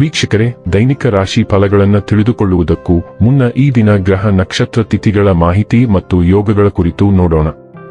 ವೀಕ್ಷಕರೇ, ದೈನಿಕ ರಾಶಿ ಫಲಗಳನ್ನು ತಿಳಿದುಕೊಳ್ಳುವುದಕ್ಕೂ ಮುನ್ನ ಈ ದಿನ ಗ್ರಹ ನಕ್ಷತ್ರ ತಿಥಿಗಳ ಮಾಹಿತಿ ಮತ್ತು ಯೋಗಗಳ ಕುರಿತು ನೋಡೋಣ.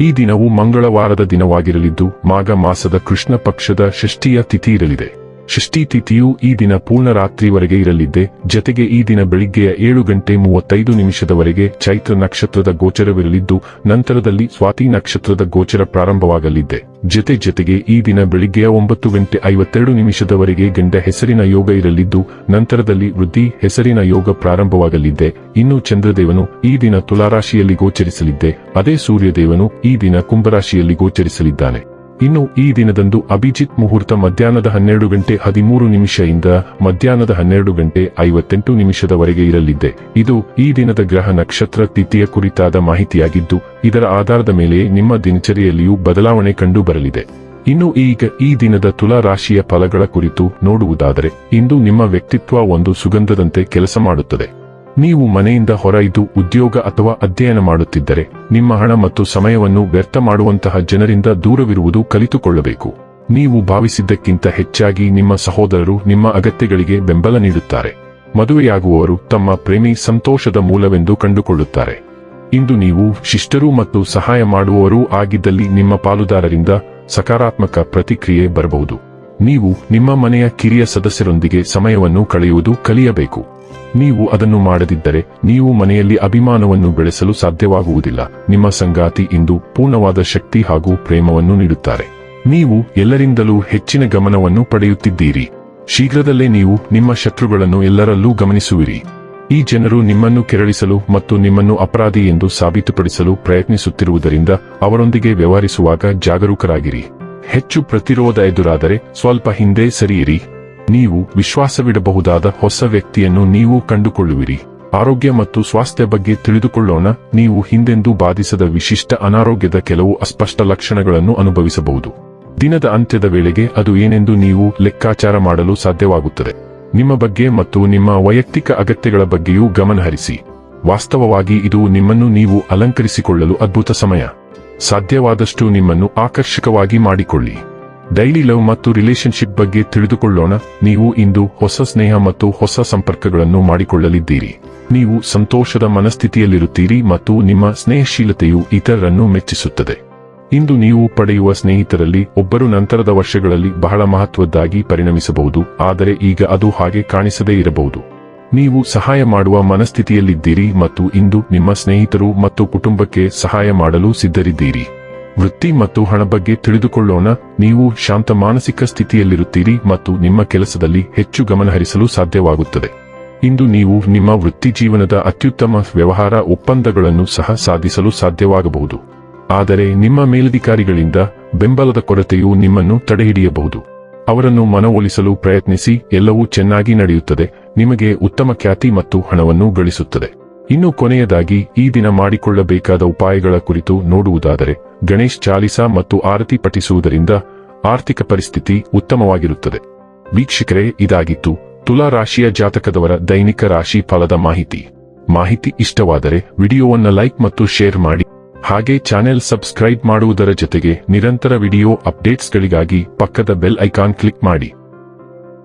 ಈ ದಿನವು ಮಂಗಳವಾರದ ದಿನವಾಗಿರಲಿದ್ದು, ಮಾಘ ಮಾಸದ ಕೃಷ್ಣ ಪಕ್ಷದ ಷಷ್ಠಿಯ ತಿಥಿ ಇರಲಿದೆ. ಷಷ್ಠಿ ತಿಥಿಯು ಈ ದಿನ ಪೂರ್ಣ ರಾತ್ರಿವರೆಗೆ ಇರಲಿದ್ದೆ, ಜತೆಗೆ ಈ ದಿನ ಬೆಳಿಗ್ಗೆಯ ಏಳು ಗಂಟೆ ಮೂವತ್ತೈದು ನಿಮಿಷದವರೆಗೆ ಚೈತ್ರ ನಕ್ಷತ್ರದ ಗೋಚರವಿರಲಿದ್ದು, ನಂತರದಲ್ಲಿ ಸ್ವಾತಿ ನಕ್ಷತ್ರದ ಗೋಚರ ಪ್ರಾರಂಭವಾಗಲಿದೆ ಜತೆ ಜತೆಗೆ ಈ ದಿನ ಬೆಳಿಗ್ಗೆಯ ಒಂಬತ್ತು ಗಂಟೆ ಐವತ್ತೆರಡು ನಿಮಿಷದವರೆಗೆ ಗಂಡ ಹೆಸರಿನ ಯೋಗ ಇರಲಿದ್ದು, ನಂತರದಲ್ಲಿ ವೃದ್ಧಿ ಹೆಸರಿನ ಯೋಗ ಪ್ರಾರಂಭವಾಗಲಿದೆ ಇನ್ನು ಚಂದ್ರದೇವನು ಈ ದಿನ ತುಲಾರಾಶಿಯಲ್ಲಿ ಗೋಚರಿಸಲಿದ್ದೆ. ಅದೇ ಸೂರ್ಯದೇವನು ಈ ದಿನ ಕುಂಭರಾಶಿಯಲ್ಲಿ ಗೋಚರಿಸಲಿದ್ದಾನೆ. ಇನ್ನು ಈ ದಿನದಂದು ಅಭಿಜಿತ್ ಮುಹೂರ್ತ ಮಧ್ಯಾಹ್ನದ ಹನ್ನೆರಡು ಗಂಟೆ ಹದಿಮೂರು ನಿಮಿಷದಿಂದ ಮಧ್ಯಾಹ್ನದ ಹನ್ನೆರಡು ಗಂಟೆ ಐವತ್ತೆಂಟು ನಿಮಿಷದವರೆಗೆ ಇರಲಿದೆ. ಇದು ಈ ದಿನದ ಗ್ರಹ ನಕ್ಷತ್ರ ತಿಥಿಯ ಕುರಿತಾದ ಮಾಹಿತಿಯಾಗಿದ್ದು, ಇದರ ಆಧಾರದ ಮೇಲೆ ನಿಮ್ಮ ದಿನಚರಿಯಲ್ಲಿಯೂ ಬದಲಾವಣೆ ಕಂಡು ಬರಲಿದೆ ಇನ್ನು ಈಗ ಈ ದಿನದ ತುಲಾ ರಾಶಿಯ ಫಲಗಳ ಕುರಿತು ನೋಡುವುದಾದರೆ, ಇಂದು ನಿಮ್ಮ ವ್ಯಕ್ತಿತ್ವ ಒಂದು ಸುಗಂಧದಂತೆ ಕೆಲಸ ಮಾಡುತ್ತದೆ. ನೀವು ಮನೆಯಿಂದ ಹೊರಯಿದ್ದು ಉದ್ಯೋಗ ಅಥವಾ ಅಧ್ಯಯನ ಮಾಡುತ್ತಿದ್ದರೆ, ನಿಮ್ಮ ಹಣ ಮತ್ತು ಸಮಯವನ್ನು ವ್ಯರ್ಥ ಮಾಡುವಂತಹ ಜನರಿಂದ ದೂರವಿರುವುದು ಕಲಿತುಕೊಳ್ಳಬೇಕು. ನೀವು ಭಾವಿಸಿದ್ದಕ್ಕಿಂತ ಹೆಚ್ಚಾಗಿ ನಿಮ್ಮ ಸಹೋದರರು ನಿಮ್ಮ ಅಗತ್ಯಗಳಿಗೆ ಬೆಂಬಲ ನೀಡುತ್ತಾರೆ. ಮದುವೆಯಾಗುವವರು ತಮ್ಮ ಪ್ರೇಮಿ ಸಂತೋಷದ ಮೂಲವೆಂದು ಕಂಡುಕೊಳ್ಳುತ್ತಾರೆ. ಇಂದು ನೀವು ಶಿಷ್ಟರು ಮತ್ತು ಸಹಾಯ ಮಾಡುವವರೂ ಆಗಿದ್ದಲ್ಲಿ ನಿಮ್ಮ ಪಾಲುದಾರರಿಂದ ಸಕಾರಾತ್ಮಕ ಪ್ರತಿಕ್ರಿಯೆ ಬರಬಹುದು. ನೀವು ನಿಮ್ಮ ಮನೆಯ ಕಿರಿಯ ಸದಸ್ಯರೊಂದಿಗೆ ಸಮಯವನ್ನು ಕಳೆಯುವುದು ಕಲಿಯಬೇಕು. ನೀವು ಅದನ್ನು ಮಾಡದಿದ್ದರೆ ನೀವು ಮನೆಯಲ್ಲಿ ಅಭಿಮಾನವನ್ನು ಬೆಳೆಸಲು ಸಾಧ್ಯವಾಗುವುದಿಲ್ಲ. ನಿಮ್ಮ ಸಂಗಾತಿ ಇಂದು ಪೂರ್ಣವಾದ ಶಕ್ತಿ ಹಾಗೂ ಪ್ರೇಮವನ್ನು ನೀಡುತ್ತಾರೆ. ನೀವು ಎಲ್ಲರಿಂದಲೂ ಹೆಚ್ಚಿನ ಗಮನವನ್ನು ಪಡೆಯುತ್ತಿದ್ದೀರಿ. ಶೀಘ್ರದಲ್ಲೇ ನೀವು ನಿಮ್ಮ ಶತ್ರುಗಳನ್ನು ಎಲ್ಲರಲ್ಲೂ ಗಮನಿಸುವಿರಿ. ಈ ಜನರು ನಿಮ್ಮನ್ನು ಕೆರಳಿಸಲು ಮತ್ತು ನಿಮ್ಮನ್ನು ಅಪರಾಧಿ ಎಂದು ಸಾಬೀತುಪಡಿಸಲು ಪ್ರಯತ್ನಿಸುತ್ತಿರುವುದರಿಂದ ಅವರೊಂದಿಗೆ ವ್ಯವಹರಿಸುವಾಗ ಜಾಗರೂಕರಾಗಿರಿ. ಹೆಚ್ಚು ಪ್ರತಿರೋಧ ಎದುರಾದರೆ ಸ್ವಲ್ಪ ಹಿಂದೆ ಸರಿಯಿರಿ. ನೀವು ವಿಶ್ವಾಸವಿಡಬಹುದಾದ ಹೊಸ ವ್ಯಕ್ತಿಯನ್ನು ನೀವು ಕಂಡುಕೊಳ್ಳುವಿರಿ. ಆರೋಗ್ಯ ಮತ್ತು ಸ್ವಾಸ್ಥ್ಯ ಬಗ್ಗೆ ತಿಳಿದುಕೊಳ್ಳೋಣ. ನೀವು ಹಿಂದೆಂದೂ ಬಾಧಿಸದ ವಿಶಿಷ್ಟ ಅನಾರೋಗ್ಯದ ಕೆಲವು ಅಸ್ಪಷ್ಟ ಲಕ್ಷಣಗಳನ್ನು ಅನುಭವಿಸಬಹುದು. ದಿನದ ಅಂತ್ಯದ ವೇಳೆಗೆ ಅದು ಏನೆಂದು ನೀವು ಲೆಕ್ಕಾಚಾರ ಮಾಡಲು ಸಾಧ್ಯವಾಗುತ್ತದೆ. ನಿಮ್ಮ ಬಗ್ಗೆ ಮತ್ತು ನಿಮ್ಮ ವೈಯಕ್ತಿಕ ಅಗತ್ಯಗಳ ಬಗ್ಗೆಯೂ ಗಮನಹರಿಸಿ ವಾಸ್ತವವಾಗಿ ಇದು ನಿಮ್ಮನ್ನು ನೀವು ಅಲಂಕರಿಸಿಕೊಳ್ಳಲು ಅದ್ಭುತ ಸಮಯ. ಸಾಧ್ಯವಾದಷ್ಟು ನಿಮ್ಮನ್ನು ಆಕರ್ಷಕವಾಗಿ ಮಾಡಿಕೊಳ್ಳಿ. ಡೈಲಿ ಲವ್ ಮತ್ತು ರಿಲೇಶನ್ಶಿಪ್ ಬಗ್ಗೆ ತಿಳಿದುಕೊಳ್ಳೋಣ. ನೀವು ಇಂದು ಹೊಸ ಸ್ನೇಹ ಮತ್ತು ಹೊಸ ಸಂಪರ್ಕಗಳನ್ನು ಮಾಡಿಕೊಳ್ಳಲಿದ್ದೀರಿ. ನೀವು ಸಂತೋಷದ ಮನಸ್ಥಿತಿಯಲ್ಲಿರುತ್ತೀರಿ ಮತ್ತು ನಿಮ್ಮ ಸ್ನೇಹಶೀಲತೆಯು ಇತರರನ್ನು ಮೆಚ್ಚಿಸುತ್ತದೆ. ಇಂದು ನೀವು ಪಡೆಯುವ ಸ್ನೇಹಿತರಲ್ಲಿ ಒಬ್ಬರು ನಂತರದ ವರ್ಷಗಳಲ್ಲಿ ಬಹಳ ಮಹತ್ವದ್ದಾಗಿ ಪರಿಣಮಿಸಬಹುದು, ಆದರೆ ಈಗ ಅದು ಹಾಗೆ ಕಾಣಿಸದೇ ಇರಬಹುದು. ನೀವು ಸಹಾಯ ಮಾಡುವ ಮನಸ್ಥಿತಿಯಲ್ಲಿದ್ದೀರಿ ಮತ್ತು ಇಂದು ನಿಮ್ಮ ಸ್ನೇಹಿತರು ಮತ್ತು ಕುಟುಂಬಕ್ಕೆ ಸಹಾಯ ಮಾಡಲು ಸಿದ್ಧರಿದ್ದೀರಿ. ವೃತ್ತಿ ಮತ್ತು ಹಣ ಬಗ್ಗೆ ತಿಳಿದುಕೊಳ್ಳೋಣ. ನೀವು ಶಾಂತ ಮಾನಸಿಕ ಸ್ಥಿತಿಯಲ್ಲಿರುತ್ತೀರಿ ಮತ್ತು ನಿಮ್ಮ ಕೆಲಸದಲ್ಲಿ ಹೆಚ್ಚು ಗಮನಹರಿಸಲು ಸಾಧ್ಯವಾಗುತ್ತದೆ. ಇಂದು ನೀವು ನಿಮ್ಮ ವೃತ್ತಿ ಜೀವನದ ಅತ್ಯುತ್ತಮ ವ್ಯವಹಾರ ಒಪ್ಪಂದಗಳನ್ನು ಸಹ ಸಾಧಿಸಲು ಸಾಧ್ಯವಾಗಬಹುದು. ಆದರೆ ನಿಮ್ಮ ಮೇಲಧಿಕಾರಿಗಳಿಂದ ಬೆಂಬಲದ ಕೊರತೆಯು ನಿಮ್ಮನ್ನು ತಡೆಹಿಡಿಯಬಹುದು. ಅವರನ್ನು ಮನವೊಲಿಸಲು ಪ್ರಯತ್ನಿಸಿ, ಎಲ್ಲವೂ ಚೆನ್ನಾಗಿ ನಡೆಯುತ್ತದೆ, ನಿಮಗೆ ಉತ್ತಮ ಖ್ಯಾತಿ ಮತ್ತು ಹಣವನ್ನು ಗಳಿಸುತ್ತದೆ. ಇನ್ನು ಕೊನೆಯದಾಗಿ ಈ ದಿನ ಮಾಡಿಕೊಳ್ಳಬೇಕಾದ ಉಪಾಯಗಳ ಕುರಿತು ನೋಡುವುದಾದರೆ, ಗಣೇಶ್ ಚಾಲಿಸ ಮತ್ತು ಆರತಿ ಪಠಿಸುವುದರಿಂದ ಆರ್ಥಿಕ ಪರಿಸ್ಥಿತಿ ಉತ್ತಮವಾಗಿರುತ್ತದೆ. ವೀಕ್ಷಕರೇ, ಇದಾಗಿತ್ತು ತುಲಾ ರಾಶಿಯ ಜಾತಕದವರ ದೈನಿಕ ರಾಶಿ ಫಲದ ಮಾಹಿತಿ. ಮಾಹಿತಿ ಇಷ್ಟವಾದರೆ ವಿಡಿಯೋವನ್ನು ಲೈಕ್ ಮತ್ತು ಶೇರ್ ಮಾಡಿ. ಹಾಗೆ ಚಾನೆಲ್ ಸಬ್ಸ್ಕ್ರೈಬ್ ಮಾಡುವುದರ ಜೊತೆಗೆ ನಿರಂತರ ವಿಡಿಯೋ ಅಪ್ಡೇಟ್ಸ್ಗಳಿಗಾಗಿ ಪಕ್ಕದ ಬೆಲ್ ಐಕಾನ್ ಕ್ಲಿಕ್ ಮಾಡಿ.